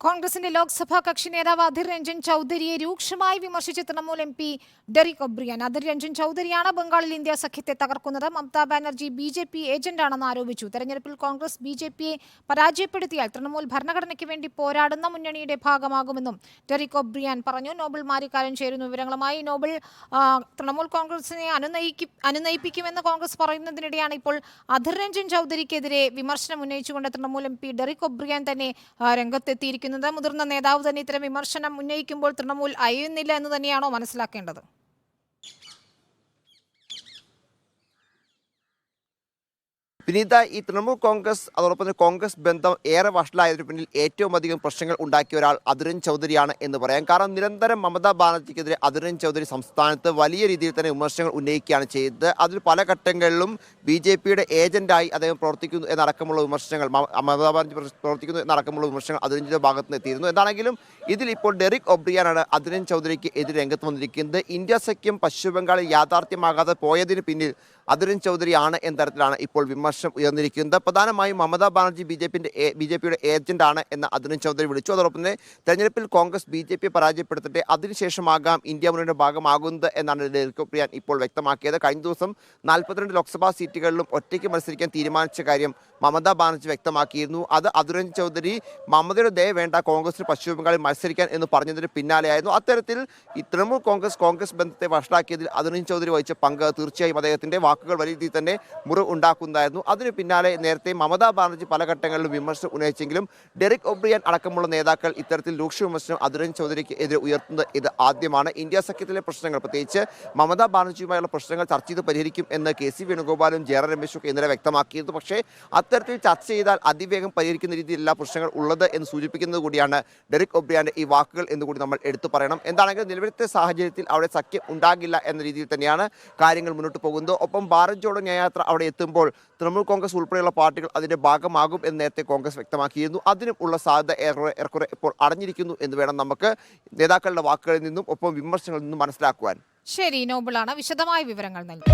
കോൺഗ്രസിന്റെ ലോക്സഭാ കക്ഷി നേതാവ് അധിർ രഞ്ജൻ ചൌധരിയെ രൂക്ഷമായി വിമർശിച്ച Trinamool M P Derek O'Brien. Adhir Ranjan ചൌധരിയാണ് ബംഗാളിൽ ഇന്ത്യ സഖ്യത്തെ തകർക്കുന്നത്. Mamata Banerjee B J P ഏജന്റാണെന്ന് ആരോപിച്ചു. തെരഞ്ഞെടുപ്പിൽ കോൺഗ്രസ് ബി ജെ പിയെ പരാജയപ്പെടുത്തിയാൽ തൃണമൂൽ ഭരണഘടനയ്ക്ക് വേണ്ടി പോരാടുന്ന മുന്നണിയുടെ ഭാഗമാകുമെന്നും ഡെറിക് ഒബ്രിയാൻ പറഞ്ഞു. നോബിൾ മാരിക്കാരൻ ചേരുന്നു വിവരങ്ങളുമായി. നോബിൾ തൃണമൂൽ കോൺഗ്രസിനെ അനുനയിക്കും അനുനയിപ്പിക്കുമെന്ന് കോൺഗ്രസ് പറയുന്നതിനിടെയാണ് ഇപ്പോൾ അധിർ രഞ്ജൻ ചൌധരിക്കെതിരെ വിമർശനം ഉന്നയിച്ചുകൊണ്ട് തൃണമൂൽ എം പി ഡെറിക് ഒബ്രിയാൻ തന്നെ ആ, രംഗത്തെത്തിയിരിക്കുന്നത് മുതിർന്ന നേതാവ് തന്നെ ഇത്തരം വിമർശനം ഉന്നയിക്കുമ്പോൾ തൃണമൂൽ അയയുന്നില്ല എന്ന് തന്നെയാണോ മനസ്സിലാക്കേണ്ടത്? വിനീത ഈ തൃണമൂൽ കോൺഗ്രസ് അതോടൊപ്പം തന്നെ കോൺഗ്രസ് ബന്ധം ഏറെ വഷളായതിനു പിന്നിൽ ഏറ്റവും അധികം പ്രശ്നങ്ങൾ ഉണ്ടാക്കിയ ഒരാൾ അതുരൻ ചൗധരിയാണ് എന്ന് പറയാം. കാരണം നിരന്തരം മമതാ ബാനർജിക്കെതിരെ അതിരൻ ചൗധരി സംസ്ഥാനത്ത് വലിയ രീതിയിൽ തന്നെ വിമർശനങ്ങൾ ഉന്നയിക്കുകയാണ് ചെയ്തത്. അതിൽ പല ഘട്ടങ്ങളിലും ബി ജെ പിയുടെ ഏജന്റായി അദ്ദേഹം പ്രവർത്തിക്കുന്നു എന്നടക്കമുള്ള വിമർശനങ്ങൾ മമതാ ബാനർജി പ്ര- പ്രവർത്തിക്കുന്നു എന്നടക്കമുള്ള വിമർശനങ്ങൾ അതുരഞ്ജിന്റെ ഭാഗത്ത് നിന്ന് എത്തിയിരുന്നു എന്താണെങ്കിലും ഇതിൽ ഇപ്പോൾ ഡെറിക് ഒബ്രിയാനാണ് അതിരൻ ചൗധരിക്ക് എതിരെ രംഗത്ത് വന്നിരിക്കുന്നത്. ഇന്ത്യ സഖ്യം പശ്ചിമ ബംഗാളിൽ യാഥാർത്ഥ്യമാകാതെ പോയതിന് പിന്നിൽ അതിരൻ ചൗധരിയാണ് എന്ന തരത്തിലാണ് ഇപ്പോൾ വിമർശനം. ഉയർന്നിരിക്കുന്നത് പ്രധാനമായും മമതാ ബാനർജി ബി ജെ പിന്റെ ബി ജെ പിയുടെ ഏജന്റാണ് എന്ന് അതുരൻ ചൗധരി വിളിച്ചു. അതോടൊപ്പം തന്നെ തെരഞ്ഞെടുപ്പിൽ കോൺഗ്രസ് ബി ജെ പിയെ പരാജയപ്പെടുത്തട്ടെ അതിനുശേഷമാകാം ഇന്ത്യ മുന്നണിയുടെ ഭാഗമാകുന്നത് എന്നാണ് ഒബ്രിയാൻ ഇപ്പോൾ വ്യക്തമാക്കിയത്. കഴിഞ്ഞ ദിവസം നാൽപ്പത്തിരണ്ട് ലോക്സഭാ സീറ്റുകളിലും ഒറ്റയ്ക്ക് മത്സരിക്കാൻ തീരുമാനിച്ച കാര്യം മമതാ ബാനർജി വ്യക്തമാക്കിയിരുന്നു. അത് അതുരഞ്ജൻ ചൗധരി മമതയുടെ ദയ വേണ്ട കോൺഗ്രസിന് പശ്ചിമ ബംഗാളിൽ മത്സരിക്കാൻ എന്ന് പറഞ്ഞതിന് പിന്നാലെയായിരുന്നു. അത്തരത്തിൽ ഈ തൃണമൂൽ കോൺഗ്രസ് കോൺഗ്രസ് ബന്ധത്തെ വഷളാക്കിയതിൽ അതുരഞ്ജൻ ചൗധരി വഹിച്ച പങ്ക് തീർച്ചയായും അദ്ദേഹത്തിന്റെ വാക്കുകൾ വലിയ രീതിയിൽ തന്നെ മുറിവ് ഉണ്ടാക്കുന്നതായിരുന്നു അതിന് പിന്നാലെ നേരത്തെ മമതാ ബാനർജി പല ഘട്ടങ്ങളിലും വിമർശനം ഉന്നയിച്ചെങ്കിലും ഡെറിക് ഒബ്രിയൻ അടക്കമുള്ള നേതാക്കൾ ഇത്തരത്തിൽ രൂക്ഷ വിമർശനം അതുരൻ ചൗധരിക്ക് എതിരെ ഉയർത്തുന്നത് ഇത് ആദ്യമാണ്. ഇന്ത്യ സഖ്യത്തിലെ പ്രശ്നങ്ങൾ പ്രത്യേകിച്ച് മമതാ ബാനർജിയുമായുള്ള പ്രശ്നങ്ങൾ ചർച്ച ചെയ്ത് പരിഹരിക്കും എന്ന് കെ സി വേണുഗോപാലും ജയറ രമേശും ഇന്നലെ വ്യക്തമാക്കിയിരുന്നു. പക്ഷേ അത്തരത്തിൽ ചർച്ച ചെയ്താൽ അതിവേഗം പരിഹരിക്കുന്ന രീതിയിലുള്ള പ്രശ്നങ്ങൾ ഉള്ളത് എന്ന് സൂചിപ്പിക്കുന്നത് കൂടിയാണ് ഡെറിക് ഒബ്രിയാന്റെ ഈ വാക്കുകൾ എന്ന് കൂടി നമ്മൾ എടുത്തു പറയണം. എന്താണെങ്കിലും നിലവിലത്തെ സാഹചര്യത്തിൽ അവിടെ സഖ്യം ഉണ്ടാകില്ല എന്ന രീതിയിൽ തന്നെയാണ് കാര്യങ്ങൾ മുന്നോട്ട് പോകുന്നത്. ഒപ്പം ഭാരത് ജോഡോ ന്യായയാത്ര അവിടെ എത്തുമ്പോൾ തൃണമൂൽ കോൺഗ്രസ് ഉൾപ്പെടെയുള്ള പാർട്ടികൾ അതിന്റെ ഭാഗമാകും എന്ന് നേരത്തെ കോൺഗ്രസ് വ്യക്തമാക്കിയിരുന്നു. അതിനും ഉള്ള സാധ്യത ഏറെ ഏറെക്കുറെ ഇപ്പോൾ അടഞ്ഞിരിക്കുന്നു എന്ന് വേണം നമുക്ക് നേതാക്കളുടെ വാക്കുകളിൽ നിന്നും ഒപ്പം വിമർശനങ്ങളിൽ നിന്നും മനസ്സിലാക്കുവാൻ. ശരി നോബിളാണ് വിശദമായ വിവരങ്ങൾ നൽകി.